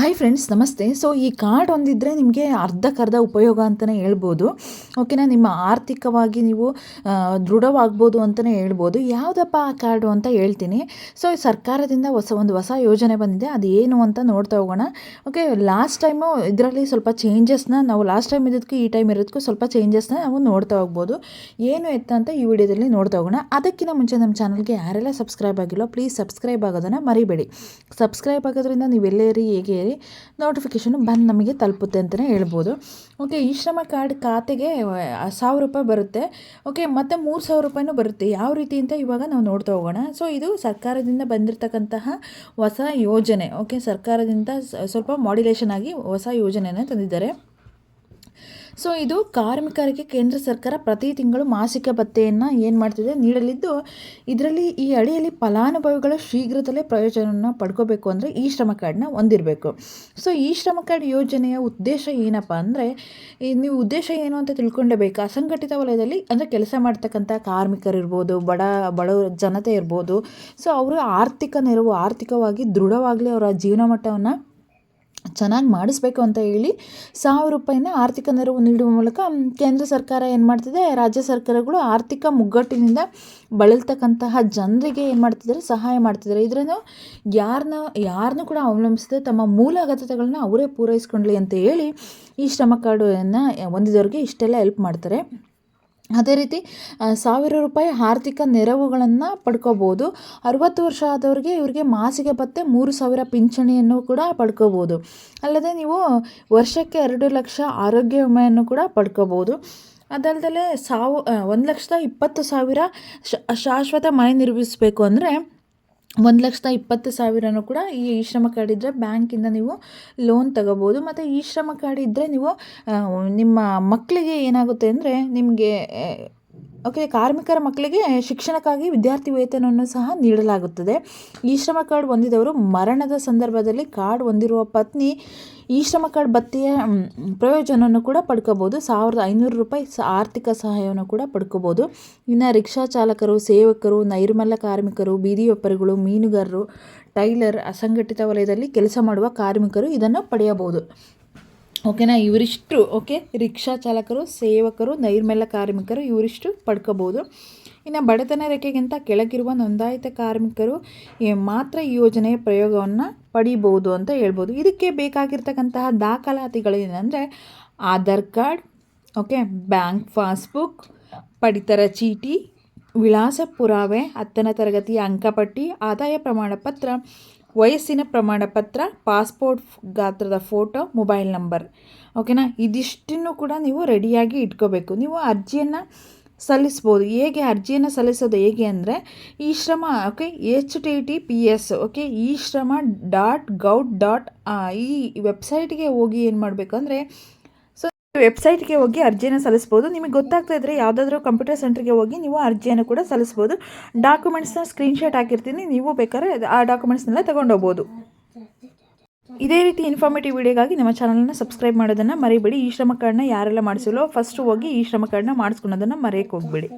Hi friends ನಮಸ್ತೆ. So ಈ card ಒಂದಿದ್ದರೆ ನಿಮಗೆ ಅರ್ಧಕ್ಕರ್ಧ ಉಪಯೋಗ ಅಂತಲೇ ಹೇಳ್ಬೋದು. ಓಕೆನಾ ನಿಮ್ಮ ಆರ್ಥಿಕವಾಗಿ ನೀವು ದೃಢವಾಗ್ಬೋದು ಅಂತಲೇ ಹೇಳ್ಬೋದು. ಯಾವುದಪ್ಪ ಆ ಕಾರ್ಡು ಅಂತ ಹೇಳ್ತೀನಿ. ಸೊ ಸರ್ಕಾರದಿಂದ ಹೊಸ ಒಂದು ಹೊಸ ಯೋಜನೆ ಬಂದಿದೆ. ಅದು ಏನು ಅಂತ ನೋಡ್ತಾ ಹೋಗೋಣ. ಓಕೆ ಲಾಸ್ಟ್ ಟೈಮು ಇದರಲ್ಲಿ ಸ್ವಲ್ಪ ಚೇಂಜಸ್ನ ನಾವು ಲಾಸ್ಟ್ ಟೈಮ್ ಇದ್ದಕ್ಕೂ ಈ ಟೈಮ್ ಇರೋದಕ್ಕೂ ಸ್ವಲ್ಪ ಚೇಂಜಸ್ನ ನಾವು ನೋಡ್ತಾ ಹೋಗ್ಬೋದು. ಏನು ಎತ್ತ ಅಂತ ಈ ವಿಡಿಯೋದಲ್ಲಿ ನೋಡ್ತಾ ಹೋಗೋಣ. ಅದಕ್ಕಿಂತ ಮುಂಚೆ ನಮ್ಮ ಚಾನಲ್ಗೆ ಯಾರೆಲ್ಲ ಸಬ್ಸ್ಕ್ರೈಬ್ ಆಗಿಲ್ಲ ಪ್ಲೀಸ್ ಸಬ್ಸ್ಕ್ರೈಬ್ ಆಗೋದನ್ನು ಮರಿಬೇಡಿ. ಸಬ್ಸ್ಕ್ರೈಬ್ ಆಗೋದ್ರಿಂದ ನೀವು ಎಲ್ಲೇ ಇರಿ, ಹೇಗೆ ಇರಿ ನೋಟಿಫಿಕೇಷನ್ ಬಂದು ನಮಗೆ ತಲುಪುತ್ತೆ ಅಂತಲೇ ಹೇಳ್ಬೋದು. ಓಕೆ ಈ ಶ್ರಮ ಕಾರ್ಡ್ ಖಾತೆಗೆ ಸಾವಿರ ರೂಪಾಯಿ ಬರುತ್ತೆ. ಓಕೆ ಮತ್ತು ಮೂರು ಸಾವಿರ ರೂಪಾಯಿನೂ ಬರುತ್ತೆ. ಯಾವ ರೀತಿ ಅಂತ ಇವಾಗ ನಾವು ನೋಡ್ತಾ ಹೋಗೋಣ. ಸೊ ಇದು ಸರ್ಕಾರದಿಂದ ಬಂದಿರತಕ್ಕಂತಹ ಹೊಸ ಯೋಜನೆ. ಓಕೆ ಸರ್ಕಾರದಿಂದ ಸ್ವಲ್ಪ ಮಾಡ್ಯುಲೇಷನ್ ಆಗಿ ಹೊಸ ಯೋಜನೆಯನ್ನು ತಂದಿದ್ದಾರೆ. ಸೊ ಇದು ಕಾರ್ಮಿಕರಿಗೆ ಕೇಂದ್ರ ಸರ್ಕಾರ ಪ್ರತಿ ತಿಂಗಳು ಮಾಸಿಕ ಭತ್ತೆಯನ್ನು ಏನು ಮಾಡ್ತಿದೆ? ನೀಡಲಿದ್ದು ಇದರಲ್ಲಿ ಈ ಅಡಿಯಲ್ಲಿ ಫಲಾನುಭವಿಗಳ ಶೀಘ್ರದಲ್ಲೇ ಪ್ರಯೋಜನವನ್ನು ಪಡ್ಕೋಬೇಕು ಅಂದರೆ ಈ ಶ್ರಮ ಕಾರ್ಡ್ನ ಹೊಂದಿರಬೇಕು. ಸೊ ಈ ಶ್ರಮ ಕಾರ್ಡ್ ಯೋಜನೆಯ ಉದ್ದೇಶ ಏನಪ್ಪ ಅಂದರೆ ನೀವು ಉದ್ದೇಶ ಏನು ಅಂತ ತಿಳ್ಕೊಂಡೇಬೇಕು. ಅಸಂಘಟಿತ ವಲಯದಲ್ಲಿ ಅಂದರೆ ಕೆಲಸ ಮಾಡ್ತಕ್ಕಂಥ ಕಾರ್ಮಿಕರಿರ್ಬೋದು ಬಡ ಬಡ ಜನತೆ ಇರ್ಬೋದು. ಸೊ ಅವರು ಆರ್ಥಿಕ ನೆರವು, ಆರ್ಥಿಕವಾಗಿ ದೃಢವಾಗಲಿ ಅವರ ಜೀವನ ಮಟ್ಟವನ್ನು ಚೆನ್ನಾಗಿ ಮಾಡಿಸ್ಬೇಕು ಅಂತ ಹೇಳಿ ಸಾವಿರ ರೂಪಾಯಿನ ಆರ್ಥಿಕ ನೆರವು ನೀಡುವ ಮೂಲಕ ಕೇಂದ್ರ ಸರ್ಕಾರ ಏನು ಮಾಡ್ತಿದೆ, ರಾಜ್ಯ ಸರ್ಕಾರಗಳು ಆರ್ಥಿಕ ಮುಗ್ಗಟ್ಟಿನಿಂದ ಬಳಲ್ತಕ್ಕಂತಹ ಜನರಿಗೆ ಏನು ಮಾಡ್ತಿದ್ದಾರೆ, ಸಹಾಯ ಮಾಡ್ತಿದ್ದಾರೆ. ಇದರನ್ನು ಯಾರನ್ನ ಯಾರನ್ನೂ ಕೂಡ ಅವಲಂಬಿಸದೆ ತಮ್ಮ ಮೂಲ ಅಗತ್ಯತೆಗಳನ್ನ ಅವರೇ ಪೂರೈಸ್ಕೊಳ್ಳಿ ಅಂತ ಹೇಳಿ ಈ ಶ್ರಮ ಕಾರ್ಡನ್ನು ಹೊಂದಿದವ್ರಿಗೆ ಇಷ್ಟೆಲ್ಲ ಹೆಲ್ಪ್ ಮಾಡ್ತಾರೆ. ಅದೇ ರೀತಿ ಸಾವಿರ ರೂಪಾಯಿ ಆರ್ಥಿಕ ನೆರವುಗಳನ್ನು ಪಡ್ಕೋಬೋದು. ಅರುವತ್ತು ವರ್ಷ ಆದವ್ರಿಗೆ ಇವರಿಗೆ ಮಾಸಿಕ ಭತ್ಯೆ ಮೂರು ಸಾವಿರ ಪಿಂಚಣಿಯನ್ನು ಕೂಡ ಪಡ್ಕೋಬೋದು. ಅಲ್ಲದೆ ನೀವು ವರ್ಷಕ್ಕೆ ಎರಡು ಲಕ್ಷ ಆರೋಗ್ಯ ವಿಮೆಯನ್ನು ಕೂಡ ಪಡ್ಕೋಬೋದು. ಅದಲ್ಲದೆ ಸಾವು ಒಂದು ಲಕ್ಷದ ಇಪ್ಪತ್ತು ಸಾವಿರ ಶಾಶ್ವತ ಮನೆ ನಿರ್ಮಿಸಬೇಕು ಅಂದರೆ ಒಂದು ಲಕ್ಷದ ಇಪ್ಪತ್ತು ಸಾವಿರನೂ ಕೂಡ ಈ ಇ ಶ್ರಮ ಕಾರ್ಡ್ ಇದ್ದರೆ ಬ್ಯಾಂಕಿಂದ ನೀವು ಲೋನ್ ತಗೋಬೋದು. ಮತ್ತು ಈ ಶ್ರಮ ಕಾರ್ಡ್ ಇದ್ದರೆ ನೀವು ನಿಮ್ಮ ಮಕ್ಕಳಿಗೆ ಏನಾಗುತ್ತೆ ಅಂದರೆ ನಿಮಗೆ ಓಕೆ ಕಾರ್ಮಿಕರ ಮಕ್ಕಳಿಗೆ ಶಿಕ್ಷಣಕ್ಕಾಗಿ ವಿದ್ಯಾರ್ಥಿ ವೇತನವನ್ನು ಸಹ ನೀಡಲಾಗುತ್ತದೆ. ಈ ಶ್ರಮ ಕಾರ್ಡ್ ಹೊಂದಿದವರು ಮರಣದ ಸಂದರ್ಭದಲ್ಲಿ ಕಾರ್ಡ್ ಹೊಂದಿರುವ ಪತ್ನಿ ಈ ಶ್ರಮ ಕಾರ್ಡ್ ಭತ್ತೆಯ ಪ್ರಯೋಜನವನ್ನು ಕೂಡ ಪಡ್ಕೋಬೋದು ಸಾವಿರದ ಐನೂರು ರೂಪಾಯಿ ಆರ್ಥಿಕ ಸಹಾಯವನ್ನು ಕೂಡ ಪಡ್ಕೋಬೋದು ಇನ್ನು ರಿಕ್ಷಾ ಚಾಲಕರು, ಸೇವಕರು, ನೈರ್ಮಲ್ಯ ಕಾರ್ಮಿಕರು, ಬೀದಿ ವ್ಯಾಪಾರಿಗಳು ಮೀನುಗಾರರು, ಟೈಲರ್, ಅಸಂಘಟಿತ ವಲಯದಲ್ಲಿ ಕೆಲಸ ಮಾಡುವ ಕಾರ್ಮಿಕರು ಇದನ್ನು ಪಡೆಯಬಹುದು. ಓಕೆನಾ? ಇವರಿಷ್ಟು, ಓಕೆ, ರಿಕ್ಷಾ ಚಾಲಕರು, ಸೇವಕರು, ನೈರ್ಮಲ್ಯ ಕಾರ್ಮಿಕರು ಇವರಿಷ್ಟು ಪಡ್ಕೋಬೋದು. ಇನ್ನು ಬಡತನ ರೇಖೆಗಿಂತ ಕೆಳಗಿರುವ ನೋಂದಾಯಿತ ಕಾರ್ಮಿಕರು ಮಾತ್ರ ಈ ಯೋಜನೆಯ ಪ್ರಯೋಗವನ್ನು ಪಡಿಬೋದು ಅಂತ ಹೇಳ್ಬೋದು. ಇದಕ್ಕೆ ಬೇಕಾಗಿರ್ತಕ್ಕಂತಹ ದಾಖಲಾತಿಗಳೇನೆಂದರೆ Aadhaar card, okay, bank passbook, ಪಡಿತರ ಚೀಟಿ, ವಿಳಾಸ ಪುರಾವೆ, ಹತ್ತನೇ ತರಗತಿಯ ಅಂಕಪಟ್ಟಿ, ಆದಾಯ ಪ್ರಮಾಣ ಪತ್ರ ವಯಸ್ಸಿನ ಪ್ರಮಾಣ ಪತ್ರ, ಪಾಸ್ಪೋರ್ಟ್ ಗಾತ್ರದ ಫೋಟೋ, ಮೊಬೈಲ್ ನಂಬರ್. ಓಕೆನಾ? ಇದಿಷ್ಟನ್ನು ಕೂಡ ನೀವು ರೆಡಿಯಾಗಿ ಇಟ್ಕೋಬೇಕು. ನೀವು ಅರ್ಜಿಯನ್ನು ಸಲ್ಲಿಸ್ಬೋದು. ಹೇಗೆ ಅರ್ಜಿಯನ್ನು ಸಲ್ಲಿಸೋದು? ಹೇಗೆ ಅಂದರೆ, e Shram, okay H T T P S okay, e Shram dot gout dot ಈ ವೆಬ್ಸೈಟ್ಗೆ ಹೋಗಿ ಏನು ಮಾಡಬೇಕು ಅಂದರೆ ಸೊ ವೆಬ್ಸೈಟ್ಗೆ ಹೋಗಿ ಅರ್ಜಿಯನ್ನು ಸಲ್ಲಿಸ್ಬೋದು. ನಿಮಗೆ ಗೊತ್ತಾಗ್ತಾ ಇದ್ರೆ ಯಾವುದಾದ್ರೂ ಕಂಪ್ಯೂಟರ್ ಸೆಂಟರ್ಗೆ ಹೋಗಿ ನೀವು ಅರ್ಜಿಯನ್ನು ಕೂಡ ಸಲ್ಲಿಸ್ಬೋದು. ಡಾಕ್ಯುಮೆಂಟ್ಸ್ನ ಸ್ಕ್ರೀನ್ಶಾಟ್ ಹಾಕಿರ್ತೀನಿ. ನೀವು ಬೇಕಾದ್ರೆ ಆ ಡಾಕ್ಯುಮೆಂಟ್ಸ್ನೆಲ್ಲ ತೊಗೊಂಡೋಗ್ಬೋದು ಇದೇ ರೀತಿ ಇನ್ಫಾರ್ಮೇಟಿವ್ ವಿಡಿಯೋಗಾಗಿ ನಮ್ಮ ಚಾನಲ್ನ ಸಬ್ಸ್ಕ್ರೈಬ್ ಮಾಡೋದನ್ನು ಮರಿಬೇಡಿ. ಈ ಶ್ರಮ ಕಾರ್ಡ್ನ ಯಾರೆಲ್ಲ ಮಾಡಿಸಿಲ್ಲೋ ಫಸ್ಟ್ ಹೋಗಿ ಈ ಶ್ರಮ ಕಾರ್ಡ್ನ ಮಾಡಿಸ್ಕೊಳೋದನ್ನು ಮರೆಯಕ್ಕೆ ಹೋಗ್ಬೇಡಿ.